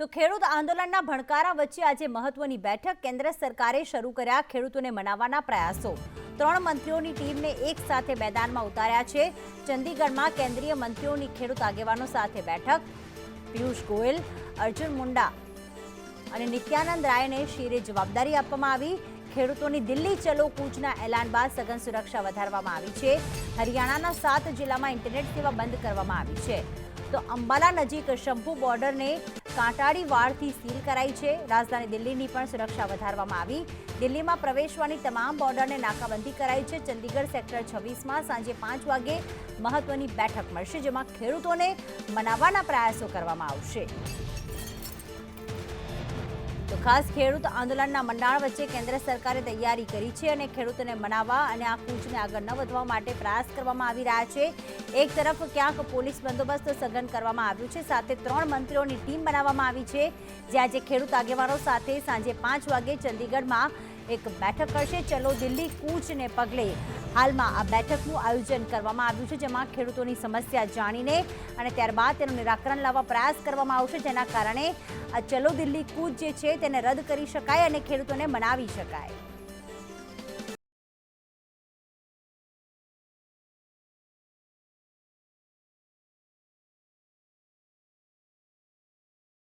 તો ખેડૂત આંદોલનના ભણકારા વચ્ચે આજે મહત્વની બેઠક કેન્દ્ર સરકારે શરૂ કર્યા ખેડૂતોને મનાવવાના પ્રયાસો. ત્રણ મંત્રીઓની ટીમને એક સાથે મેદાનમાં ઉતાર્યા છે. ચંદીગઢમાં કેન્દ્રીય મંત્રીઓની ખેડૂત આગેવાનો સાથે બેઠક. પિયુષ ગોયલ, અર્જુન મુંડા અને નિત્યાનંદ રાયને શિરે જવાબદારી આપવામાં આવી. ખેડૂતોની દિલ્હી ચલો કૂચના એલાન બાદ સઘન સુરક્ષા વધારવામાં આવી છે. હરિયાણાના સાત જિલ્લામાં ઇન્ટરનેટ સેવા બંધ કરવામાં આવી છે. તો અંબાલા નજીક શંભુ બોર્ડરને કાંટાળી વાળથી સીલ કરાઈ છે. રાજધાની દિલ્હીની પણ સુરક્ષા વધારવામાં આવી. દિલ્હીમાં પ્રવેશવાની તમામ બોર્ડરને નાકાબંધી કરાઈ છે. ચંદીગઢ સેક્ટર છવ્વીસમાં સાંજે પાંચ વાગે મહત્વની બેઠક મળશે, જેમાં ખેડૂતોને મનાવવાના પ્રયાસો કરવામાં આવશે. ખાસ ખેડૂત આંદોલનના મંડાણ વચ્ચે કેન્દ્ર સરકારે તૈયારી કરી છે અને ખેડૂતોને મનાવવા અને આ કૂચને આગળ ન વધવા માટે પ્રયાસ કરવામાં આવી રહ્યા છે. એક તરફ ક્યાંક પોલીસ બંદોબસ્ત સઘન કરવામાં આવ્યું છે, સાથે ત્રણ મંત્રીઓની ટીમ બનાવવામાં આવી છે. જે આજે ખેડૂત આગેવાનો સાથે સાંજે પાંચ વાગે ચંદીગઢમાં એક બેઠક કરશે. ચલો દિલ્હી કૂચને પગલે હાલમાં આ બેઠકનું આયોજન કરવામાં આવ્યું છે, જેમાં ખેડૂતોની સમસ્યા જાણીને અને ત્યારબાદ તેનું નિરાકરણ લાવવા પ્રયાસ કરવામાં આવશે, જેના કારણે આ ચલો દિલ્હી કૂચ જે છે તેને રદ કરી શકાય અને ખેડૂતોને મનાવી શકાય.